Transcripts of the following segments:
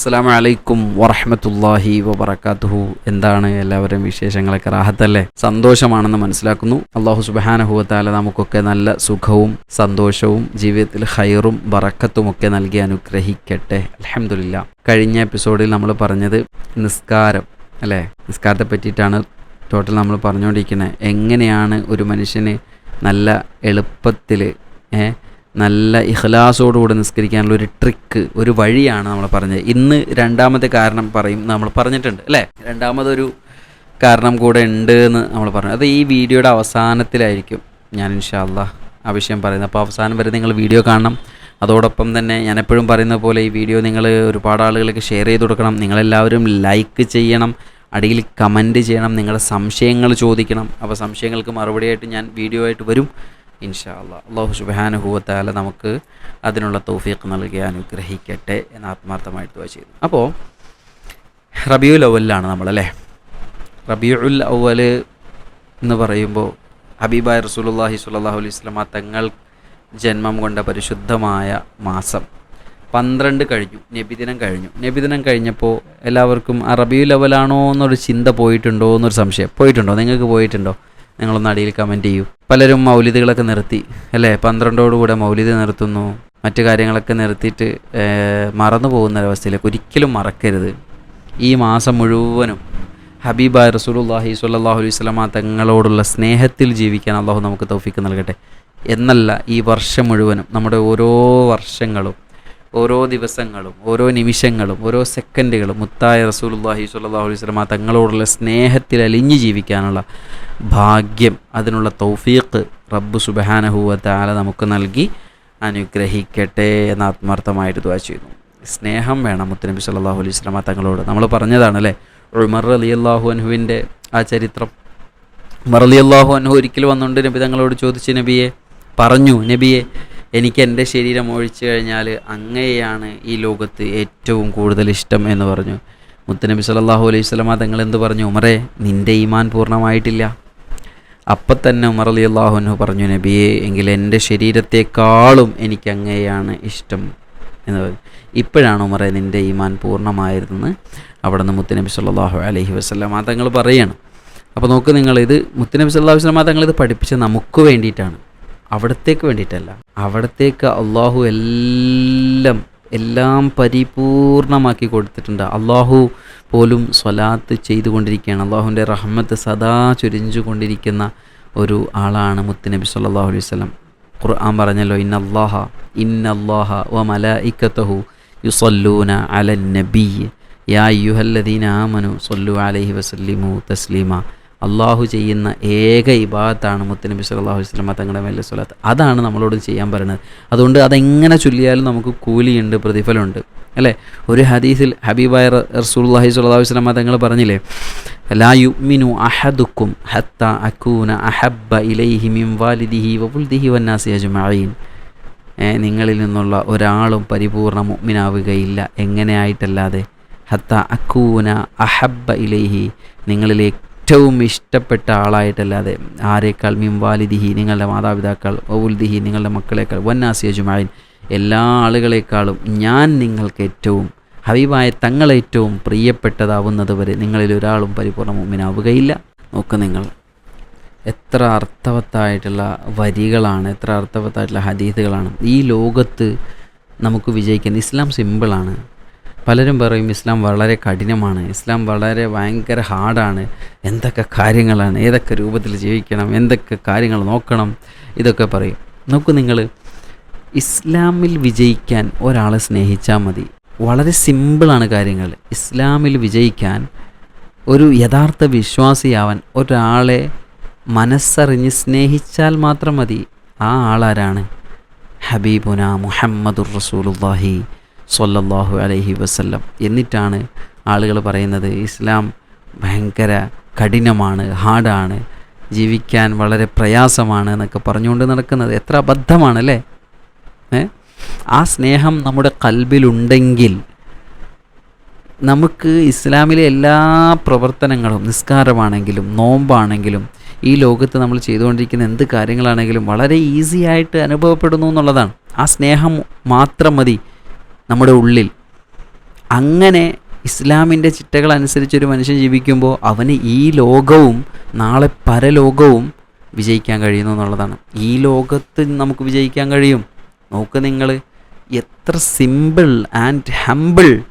അസ്സാം വലൈക്കും വറഹമത്തല്ലാഹി വബർക്കാത്തുഹു എന്താണ് എല്ലാവരും വിശേഷങ്ങളൊക്കെ? റാഹത്തല്ലേ? സന്തോഷമാണെന്ന് മനസ്സിലാക്കുന്നു. അള്ളാഹു സുബാനഹുവത്താല നമുക്കൊക്കെ നല്ല സുഖവും സന്തോഷവും ജീവിതത്തിൽ ഹൈറും ബറക്കത്തും ഒക്കെ നൽകി അനുഗ്രഹിക്കട്ടെ. അലഹമില്ല കഴിഞ്ഞ എപ്പിസോഡിൽ നമ്മൾ പറഞ്ഞത് നിസ്കാരം അല്ലേ? നിസ്കാരത്തെ പറ്റിയിട്ടാണ് ടോട്ടൽ നമ്മൾ പറഞ്ഞുകൊണ്ടിരിക്കുന്നത്. എങ്ങനെയാണ് ഒരു മനുഷ്യന് നല്ല എളുപ്പത്തിൽ ഏഹ് നല്ല ഇഹ്ലാസോടുകൂടെ നിസ്കരിക്കാനുള്ള ഒരു ട്രിക്ക് ഒരു വഴിയാണ് നമ്മൾ പറഞ്ഞത്. ഇന്ന് രണ്ടാമത്തെ കാരണം പറയും നമ്മൾ പറഞ്ഞിട്ടുണ്ട് അല്ലേ? രണ്ടാമതൊരു കാരണം കൂടെ ഉണ്ട് എന്ന് നമ്മൾ പറഞ്ഞു. അത് ഈ വീഡിയോയുടെ അവസാനത്തിലായിരിക്കും ഞാൻ ഇൻഷാല്ല ആ വിഷയം പറയുന്നത്. അപ്പോൾ അവസാനം വരെ നിങ്ങൾ വീഡിയോ കാണണം. അതോടൊപ്പം തന്നെ ഞാൻ എപ്പോഴും പറയുന്ന പോലെ ഈ വീഡിയോ നിങ്ങൾ ഒരുപാട് ആളുകൾക്ക് ഷെയർ ചെയ്ത് കൊടുക്കണം. നിങ്ങളെല്ലാവരും ലൈക്ക് ചെയ്യണം. അടിയിൽ കമന്റ് ചെയ്യണം. നിങ്ങളുടെ സംശയങ്ങൾ ചോദിക്കണം. അപ്പോൾ സംശയങ്ങൾക്ക് മറുപടിയായിട്ട് ഞാൻ വീഡിയോ ആയിട്ട് വരും. ഇൻഷാ അല്ലാ. അള്ളാഹു സുബാനുഭൂവത്താല നമുക്ക് അതിനുള്ള തൗഫീഖ് നൽകി അനുഗ്രഹിക്കട്ടെ എന്ന് ആത്മാർത്ഥമായിട്ട് ചെയ്തു അപ്പോൾ റബിയുൽ അവലിലാണ് നമ്മളല്ലേ? റബിയുൽ അവൽ എന്ന് പറയുമ്പോൾ ഹബീബായ റസൂലുള്ളാഹി സുല്ലാഹു അലൈഹി വസല്ലമ തങ്ങൾ ജന്മം കൊണ്ട പരിശുദ്ധമായ മാസം പന്ത്രണ്ട് കഴിഞ്ഞു നബിദിനം കഴിഞ്ഞു. നബിദിനം കഴിഞ്ഞപ്പോൾ എല്ലാവർക്കും ആ റബിയുൽ അവലാണോ എന്നൊരു ചിന്ത പോയിട്ടുണ്ടോ എന്നൊരു സംശയം. പോയിട്ടുണ്ടോ? നിങ്ങൾക്ക് പോയിട്ടുണ്ടോ? നിങ്ങളൊന്ന് അടിയിൽ കമന്റ് ചെയ്യൂ. പലരും മൗലിദുകളൊക്കെ നിർത്തി അല്ലേ? പന്ത്രണ്ടോടുകൂടെ മൗലിദ് നിർത്തുന്നു. മറ്റു കാര്യങ്ങളൊക്കെ നിർത്തിയിട്ട് മറന്നു പോകുന്ന ഒരവസ്ഥയിലേക്ക് ഒരിക്കലും മറക്കരുത്. ഈ മാസം മുഴുവനും ഹബീബ റസൂലുള്ളാഹി സ്വല്ലല്ലാഹു അലൈഹി വസല്ലമ തങ്ങളോടുള്ള സ്നേഹത്തിൽ ജീവിക്കാൻ അള്ളാഹു നമുക്ക് തൗഫിക്ക് നൽകട്ടെ. എന്നല്ല ഈ വർഷം മുഴുവനും നമ്മുടെ ഓരോ വർഷങ്ങളും ഓരോ ദിവസങ്ങളും ഓരോ നിമിഷങ്ങളും ഓരോ സെക്കൻഡുകളും മുത്തായ റസൂലുള്ളാഹി സ്വല്ലല്ലാഹു അലൈഹി വസല്ലമ തങ്ങളോടുള്ള സ്നേഹത്തിൽ അലിഞ്ഞു ജീവിക്കാനുള്ള ഭാഗ്യം അതിനുള്ള തൗഫീഖ് റബ്ബ് സുബ്ഹാനഹു വ നമുക്ക് നൽകി അനുഗ്രഹിക്കട്ടെ എന്ന് ആത്മാർത്ഥമായിട്ട് ദ്വാ ചെയ്യുന്നു. സ്നേഹം വേണം മുത്തനബി സല്ലാഹു അലൈഹി സ്വലമ തങ്ങളോട്. നമ്മൾ പറഞ്ഞതാണ് അല്ലേ? ഉമർ അള്ളാഹു അനുഹുവിന്റെ ആ ചരിത്രം. ഉമർ അള്ളാഹു അൻഹു ഒരിക്കൽ വന്നുകൊണ്ട് നബി തങ്ങളോട് ചോദിച്ച് നബിയെ പറഞ്ഞു നബിയെ എനിക്ക് എന്റെ ശരീരം ഒഴിച്ചു കഴിഞ്ഞാൽ അങ്ങയെയാണ് ഈ ലോകത്ത് ഏറ്റവും കൂടുതൽ ഇഷ്ടം എന്ന് പറഞ്ഞു. മുത്തനബി സല്ലല്ലാഹു അലൈഹി വസല്ലമ തങ്ങൾ എന്ത് പറഞ്ഞു? ഉമറേ നിന്റെ ഈമാൻ പൂർണമായിട്ടില്ല. അപ്പം തന്നെ ഉമർ അലി അള്ളാഹുനു പറഞ്ഞു നബിയെ എങ്കിൽ എന്റെ ശരീരത്തെക്കാളും എനിക്ക് അങ്ങയെയാണ് ഇഷ്ടം. എന്ന് പറഞ്ഞു. ഇപ്പോഴാണ് ഉമറെ നിന്റെ ഈമാൻ പൂർണമായിരുന്നെന്ന് അവിടെ നിന്ന് മുത്തനബി സല്ലല്ലാഹു അലഹി വസല്ലമ തങ്ങൾ പറയാണ്. അപ്പോൾ നോക്ക് നിങ്ങളിത് മുത്തനബി സല്ലല്ലാഹു അലൈഹി വസല്ലമ തങ്ങൾ ഇത് പഠിപ്പിച്ച നമുക്ക് വേണ്ടിയിട്ടാണ്. അവിടത്തേക്ക് വേണ്ടിയിട്ടല്ല. അവിടത്തേക്ക് അള്ളാഹു എല്ലാം എല്ലാം പരിപൂർണമാക്കി കൊടുത്തിട്ടുണ്ട്. അള്ളാഹു പോലും സ്വലാത്ത് ചെയ്തുകൊണ്ടിരിക്കുകയാണ്. അള്ളാഹുവിന്റെ റഹ്മത്ത് സദാ ചൊരിഞ്ഞുകൊണ്ടിരിക്കുന്ന ഒരു ആളാണ് മുത്തുനബി സല്ലാഹു അലൈഹി വസല്ലം. ഖുർആൻ പറഞ്ഞല്ലോ ഇന്നല്ലാഹ ഇന്നല്ലാഹ വ മലായിക്കത്തഹു യുസല്ലൂന അലൻ നബി. യാ അയ്യുഹല്ലദീന ആമനു സല്ലു അലൈഹി വസല്ലിമു തസ്ലീമ. അള്ളാഹു ചെയ്യുന്ന ഏക ഇബാദത്താണ് മുത്തനബി സല്ലല്ലാഹു വസ്ലമ തങ്ങളുടെ മേലെ സ്വലാത്ത്. അതാണ് നമ്മളോട് ചെയ്യാൻ പറയുന്നത്. അതുകൊണ്ട് അതെങ്ങനെ ചൊല്ലിയാലും നമുക്ക് കൂലിയുണ്ട് പ്രതിഫലമുണ്ട്. അല്ലേ? ഒരു ഹദീസിൽ ഹബീബായ റസൂലുള്ളാഹി സ്വല്ലല്ലാഹു വസ്ലമ തങ്ങൾ പറഞ്ഞില്ലേ? ലാ യുമിനു അഹദുക്കും ഹത്ത അക്കൂന അഹബ്ബ ഇലൈഹി മിൻ വാലിദിഹി വവുൽദിഹി വന്നാസി അജുമീൻ നിങ്ങളിൽ നിന്നുള്ള ഒരാളും പരിപൂർണ മുഅ്മിനാവുകയില്ല. എങ്ങനെയായിട്ടല്ലാതെ? ഹത്ത അക്കൂന അഹബ്ബ ഇലൈഹി. നിങ്ങളിൽ ഏറ്റവും ഇഷ്ടപ്പെട്ട ആളായിട്ടല്ലാതെ ആരേക്കാൾ മിംവാലിദിഹി നിങ്ങളുടെ മാതാപിതാക്കൾ ഔൽദിഹി നിങ്ങളുടെ മക്കളേക്കാൾ വന്നാസി അജുമായിൻ എല്ലാ ആളുകളെക്കാളും ഞാൻ നിങ്ങൾക്ക് ഏറ്റവും ഹബീബായ തങ്ങളേറ്റവും പ്രിയപ്പെട്ടതാവുന്നത് വരെ നിങ്ങളിൽ ഒരാളും പരിപൂർണ മുമ്പിനാവുകയില്ല നോക്ക് നിങ്ങൾ എത്ര അർത്ഥവത്തായിട്ടുള്ള വരികളാണ് എത്ര അർത്ഥവത്തായിട്ടുള്ള ഹദീസുകളാണ് ഈ ലോകത്ത് നമുക്ക് വിജയിക്കാൻ ഇസ്ലാം സിമ്പിളാണ് പലരും പറയും ഇസ്ലാം വളരെ കഠിനമാണ് ഇസ്ലാം വളരെ ഭയങ്കര ഹാർഡാണ് എന്തൊക്കെ കാര്യങ്ങളാണ് ഏതൊക്കെ രൂപത്തിൽ ജീവിക്കണം എന്തൊക്കെ കാര്യങ്ങൾ നോക്കണം ഇതൊക്കെ പറയും. നോക്കൂ നിങ്ങൾ ഇസ്ലാമിൽ വിജയിക്കാൻ ഒരാളെ സ്നേഹിച്ചാൽ മതി. വളരെ സിമ്പിളാണ് കാര്യങ്ങൾ ഇസ്ലാമിൽ വിജയിക്കാൻ ഒരു യഥാർത്ഥ വിശ്വാസിയാവാൻ ഒരാളെ മനസ്സറിഞ്ഞ് സ്നേഹിച്ചാൽ മാത്രം മതി. ആ ആളാരാണ്? ഹബീബുന മുഹമ്മദുർ റസൂലുള്ളാഹി. സ്വല്ലല്ലാഹു അലൈഹി വസ്ല്ലം. എന്നിട്ടാണ് ആളുകൾ പറയുന്നത് ഇസ്ലാം ഭയങ്കര കഠിനമാണ് ഹാർഡാണ് ജീവിക്കാൻ വളരെ പ്രയാസമാണ് എന്നൊക്കെ പറഞ്ഞുകൊണ്ട് നടക്കുന്നത്. എത്ര അബദ്ധമാണല്ലേ? ആ സ്നേഹം നമ്മുടെ കൽബിലുണ്ടെങ്കിൽ നമുക്ക് ഇസ്ലാമിലെ എല്ലാ പ്രവർത്തനങ്ങളും നിസ്കാരമാണെങ്കിലും നോമ്പാണെങ്കിലും ഈ ലോകത്ത് നമ്മൾ ചെയ്തുകൊണ്ടിരിക്കുന്ന എന്ത് കാര്യങ്ങളാണെങ്കിലും വളരെ ഈസി ആയിട്ട് അനുഭവപ്പെടുന്നു എന്നുള്ളതാണ്. ആ സ്നേഹം മാത്രം മതി. നമ്മുടെ ഉള്ളിൽ. അങ്ങനെ ഇസ്ലാമിന്റെ ചിട്ടകൾ അനുസരിച്ചൊരു മനുഷ്യൻ ജീവിക്കുമ്പോൾ അവന് ഈ ലോകവും നാളെ പരലോകവും വിജയിക്കാൻ കഴിയുന്നു എന്നുള്ളതാണ്. ഈ ലോകത്ത് നമുക്ക് വിജയിക്കാൻ കഴിയും. നോക്ക് നിങ്ങൾ എത്ര സിമ്പിൾ ആൻഡ് ഹംബിൾ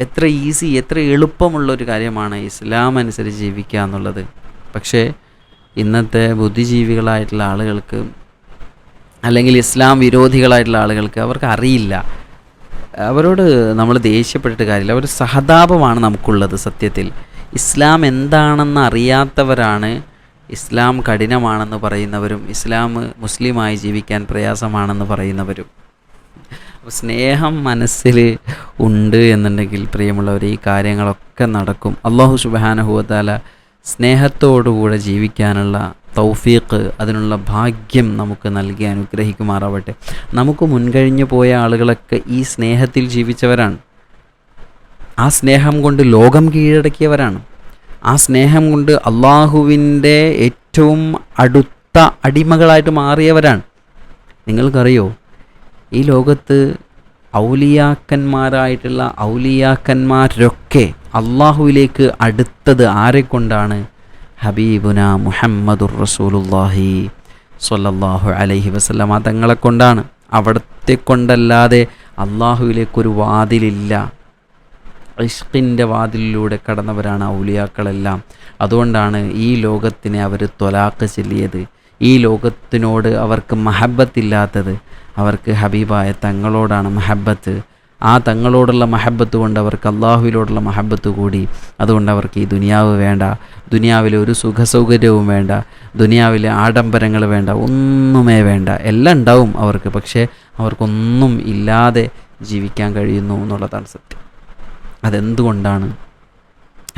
എത്ര ഈസി എത്ര എളുപ്പമുള്ള ഒരു കാര്യമാണ് ഇസ്ലാം അനുസരിച്ച് ജീവിക്കുക എന്നുള്ളത്. പക്ഷേ ഇന്നത്തെ ബുദ്ധിജീവികളായിട്ടുള്ള ആളുകൾക്ക് അല്ലെങ്കിൽ ഇസ്ലാം വിരോധികളായിട്ടുള്ള ആളുകൾക്ക് അവർക്ക് അറിയില്ല. അവരോട് നമ്മൾ ദേഷ്യപ്പെട്ടിട്ട് കാര്യമില്ല. അവർ സഹതാപമാണ് നമുക്കുള്ളത് സത്യത്തിൽ. ഇസ്ലാം എന്താണെന്ന് അറിയാത്തവരാണ് ഇസ്ലാം കഠിനമാണെന്ന് പറയുന്നവരും ഇസ്ലാം മുസ്ലിമായി ജീവിക്കാൻ പ്രയാസമാണെന്ന് പറയുന്നവരും. സ്നേഹം മനസ്സിൽ ഉണ്ട് എന്നുണ്ടെങ്കിൽ പ്രിയമുള്ളവർ ഈ കാര്യങ്ങളൊക്കെ നടക്കും. അള്ളാഹു സുബാനഹുവത്താല സ്നേഹത്തോടുകൂടെ ജീവിക്കാനുള്ള തൗഫീഖ് അതിനുള്ള ഭാഗ്യം നമുക്ക് നൽകി അനുഗ്രഹിക്കുമാറാവട്ടെ. നമുക്ക് മുൻകഴിഞ്ഞു പോയ ആളുകളൊക്കെ ഈ സ്നേഹത്തിൽ ജീവിച്ചവരാണ്. ആ സ്നേഹം കൊണ്ട് ലോകം കീഴടക്കിയവരാണ്. ആ സ്നേഹം കൊണ്ട് അള്ളാഹുവിന്റെ ഏറ്റവും അടുത്ത അടിമകളായിട്ട് മാറിയവരാണ്. നിങ്ങൾക്കറിയോ? ഈ ലോകത്ത് ഔലിയാക്കന്മാരായിട്ടുള്ള ഔലിയാക്കന്മാരൊക്കെ അള്ളാഹുവിലേക്ക് അടുത്തത് ആരെക്കൊണ്ടാണ്? ഹബീബുന മുഹമ്മദുർ റസൂലുല്ലാഹി സ്വല്ലല്ലാഹു അലൈഹി വസ്ലമ തങ്ങളെ കൊണ്ടാണ്. അവിടത്തെ കൊണ്ടല്ലാതെ അള്ളാഹുവിലേക്കൊരു വാതിലില്ല. ഇഷ്കിന്റെ വാതിലിലൂടെ കടന്നവരാണ് ഔലിയാക്കളെല്ലാം. അതുകൊണ്ടാണ് ഈ ലോകത്തിനെ അവർ ത്വലാക്ക് ചെല്ലിയത്. ഈ ലോകത്തിനോട് അവർക്ക് മഹബത്തില്ലാത്തത്. അവർക്ക് ഹബീബായ തങ്ങളോടാണ് മഹബത്ത്. ആ തങ്ങളോടുള്ള മഹബത്ത് കൊണ്ട് അവർക്ക് അള്ളാഹുവിനോടുള്ള മഹബത്ത് കൂടി. അതുകൊണ്ട് അവർക്ക് ഈ ദുനിയാവ് വേണ്ട. ദുനിയാവിലെ ഒരു സുഖസൗകര്യവും വേണ്ട. ദുനിയാവിലെ ആഡംബരങ്ങൾ വേണ്ട. ഒന്നുമേ വേണ്ട. എല്ലാം ഉണ്ടാവും അവർക്ക്. പക്ഷേ അവർക്കൊന്നും ഇല്ലാതെ ജീവിക്കാൻ കഴിയുന്നു എന്നുള്ളതാണ് സത്യം. അതെന്തുകൊണ്ടാണ്?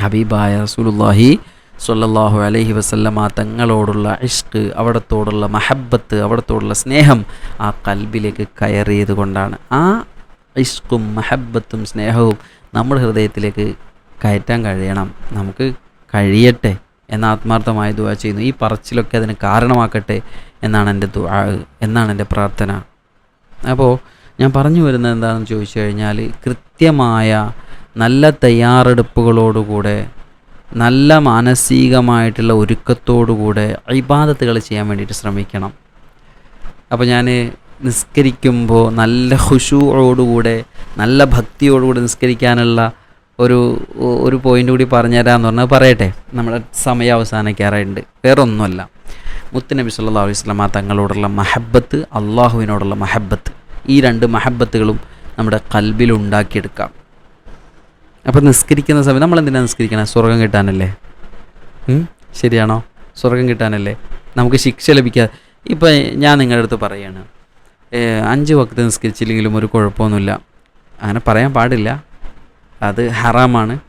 ഹബീബായ റസൂലുല്ലാഹി സ്വല്ലല്ലാഹു അലൈഹി വസല്ലമ തങ്ങളോടുള്ള ഇഷ്ക് അവിടത്തോടുള്ള മഹബത്ത് അവിടത്തോടുള്ള സ്നേഹം ആ കൽബിലേക്ക് കയറിയത് കൊണ്ടാണ്. ആ ഇഷ്കും മഹബത്തും സ്നേഹവും നമ്മുടെ ഹൃദയത്തിലേക്ക് കയറ്റാൻ കഴിയണം. നമുക്ക് കഴിയട്ടെ എന്ന ആത്മാർത്ഥമായ ദുവാ ചെയ്യുന്നു. ഈ പറച്ചിലൊക്കെ അതിന് കാരണമാക്കട്ടെ എന്നാണ് എന്റെ ദുവാ എന്നാണ് എന്റെ പ്രാർത്ഥന. അപ്പോൾ ഞാൻ പറഞ്ഞു വരുന്നത് എന്താണെന്ന് ചോദിച്ചു കഴിഞ്ഞാൽ കൃത്യമായ നല്ല തയ്യാറെടുപ്പുകളോടുകൂടെ നല്ല മാനസികമായിട്ടുള്ള ഒരുക്കത്തോടുകൂടെ ഇബാദത്തുകൾ ചെയ്യാൻ വേണ്ടിയിട്ട് ശ്രമിക്കണം. അപ്പോൾ ഞാൻ നിസ്കരിക്കുമ്പോൾ നല്ല ഹുഷുവോടുകൂടെ നല്ല ഭക്തിയോടുകൂടെ നിസ്കരിക്കാനുള്ള ഒരു ഒരു പോയിന്റ് കൂടി പറഞ്ഞുതരാമെന്ന് പറഞ്ഞാൽ പറയട്ടെ. നമ്മുടെ സമയം അവസാനിക്കാറുണ്ട് വേറെ ഒന്നുമല്ല മുത്തുനബി സല്ലാ അലൈഹി സ്വലാമ തങ്ങളോടുള്ള മഹബത്ത് അള്ളാഹുവിനോടുള്ള മഹബത്ത് ഈ രണ്ട് മഹബത്തുകളും നമ്മുടെ കൽബിൽ ഉണ്ടാക്കിയെടുക്കാം. അപ്പോൾ നിസ്കരിക്കുന്ന സമയം നമ്മൾ എന്തിനാണ് നിസ്കരിക്കണം? സ്വർഗം കിട്ടാനല്ലേ? ശരിയാണോ? സ്വർഗം കിട്ടാനല്ലേ? നമുക്ക് ശിക്ഷ ലഭിക്കാതെ ഇപ്പം ഞാൻ നിങ്ങളുടെ അടുത്ത് പറയാണ്. അഞ്ച് വക്ത് നിസ്കരിച്ചില്ലെങ്കിലും ഒരു കുഴപ്പമൊന്നുമില്ല. അങ്ങനെ പറയാൻ പാടില്ല. അത് ഹറാമാണ്.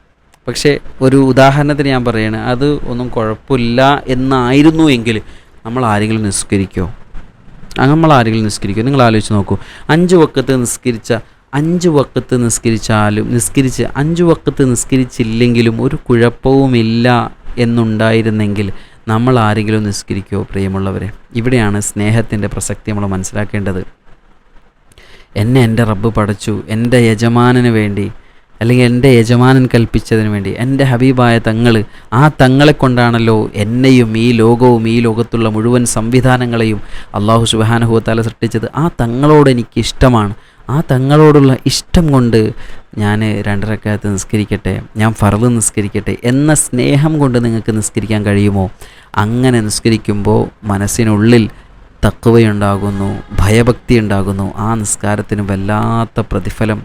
പക്ഷേ ഒരു ഉദാഹരണത്തിന് ഞാൻ പറയാണ് അത് ഒന്നും കുഴപ്പമില്ല എന്നായിരുന്നു എങ്കിൽ നമ്മൾ ആരെങ്കിലും നിസ്കരിക്കോ? അങ്ങനെ നമ്മൾ ആരെങ്കിലും നിസ്കരിക്കോ? നിങ്ങൾ ആലോചിച്ച് നോക്കൂ. അഞ്ച് വക്കത്ത് നിസ്കരിച്ച അഞ്ച് വക്കത്ത് നിസ്കരിച്ചാലും നിസ്കരിച്ച് അഞ്ച് വക്കത്ത് നിസ്കരിച്ചില്ലെങ്കിലും ഒരു കുഴപ്പവുമില്ല എന്നുണ്ടായിരുന്നെങ്കിൽ നമ്മൾ ആരെങ്കിലും നിസ്കരിക്കോ പ്രിയമുള്ളവരെ? ഇവിടെയാണ് സ്നേഹത്തിന്റെ പ്രസക്തി നമ്മൾ മനസ്സിലാക്കേണ്ടത്. എന്നെ എന്റെ റബ്ബ് പഠിച്ചു എന്റെ യജമാനന് വേണ്ടി അല്ലെങ്കിൽ എന്റെ യജമാനൻ കൽപ്പിച്ചതിന് വേണ്ടി എന്റെ ഹബീബായ തങ്ങൾ ആ തങ്ങളെ കൊണ്ടാണല്ലോ എന്നെയും ഈ ലോകവും ഈ ലോകത്തുള്ള മുഴുവൻ സംവിധാനങ്ങളെയും അള്ളാഹു സുബാനഹുത്താല സൃഷ്ടിച്ചത്. ആ തങ്ങളോട് എനിക്ക് ഇഷ്ടമാണ്. ആ തങ്ങളോടുള്ള ഇഷ്ടം കൊണ്ട് ഞാൻ രണ്ടരക്കാലത്ത് നിസ്കരിക്കട്ടെ ഞാൻ ഫറവ് നിസ്കരിക്കട്ടെ എന്ന സ്നേഹം കൊണ്ട് നിങ്ങൾക്ക് നിസ്കരിക്കാൻ കഴിയുമോ? അങ്ങനെ നിസ്കരിക്കുമ്പോൾ മനസ്സിനുള്ളിൽ തക്കവയുണ്ടാകുന്നു ഭയഭക്തി ഉണ്ടാകുന്നു ആ നിസ്കാരത്തിന് വല്ലാത്ത പ്രതിഫലം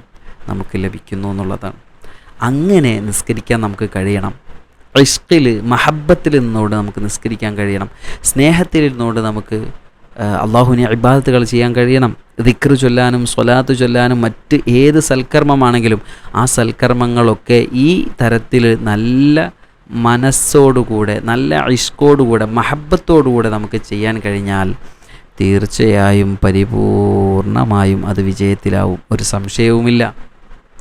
നമുക്ക് ലഭിക്കുന്നു എന്നുള്ളതാണ്. അങ്ങനെ നിസ്കരിക്കാൻ നമുക്ക് കഴിയണം. ഇഷ്കിൽ മഹബത്തിൽ നിന്നോട് നമുക്ക് നിസ്കരിക്കാൻ കഴിയണം. സ്നേഹത്തിൽ നിന്നോട് നമുക്ക് അള്ളാഹുവിനെ ഇബാദത്തുകൾ ചെയ്യാൻ കഴിയണം. ദിക്ർ ചൊല്ലാനും സ്വലാത്ത് ചൊല്ലാനും മറ്റ് ഏത് സൽക്കർമ്മമാണെങ്കിലും ആ സൽക്കർമ്മങ്ങളൊക്കെ ഈ തരത്തിൽ നല്ല മനസ്സോടുകൂടെ നല്ല ഇഷ്കോടുകൂടെ മഹബത്തോടുകൂടെ നമുക്ക് ചെയ്യാൻ കഴിഞ്ഞാൽ തീർച്ചയായും പരിപൂർണമായും അത് വിജയത്തിലാവും. ഒരു സംശയവുമില്ല.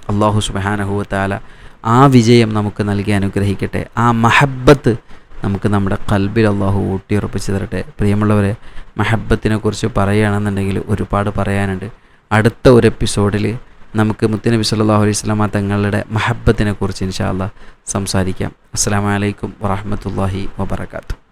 അള്ളാഹു സുബാനഹുവത്താല ആ വിജയം നമുക്ക് നൽകി അനുഗ്രഹിക്കട്ടെ. ആ മഹബത്ത് നമുക്ക് നമ്മുടെ കൽബിൽ അള്ളാഹു ഊട്ടിയുറപ്പിച്ച് തരട്ടെ. പ്രിയമുള്ളവരെ മഹബത്തിനെ കുറിച്ച് പറയുകയാണെന്നുണ്ടെങ്കിൽ ഒരുപാട് പറയാനുണ്ട്. അടുത്ത ഒരു എപ്പിസോഡിൽ നമുക്ക് മുത്തനബി സല്ലല്ലാഹു അലൈഹി സ്വലാമ തങ്ങളുടെ മഹബത്തിനെ കുറിച്ച് ഇൻഷാ അല്ലാ സംസാരിക്കാം. അസ്സാം വലൈക്കും വറഹ്മത്തുള്ളാഹി വബറകാതുഹു.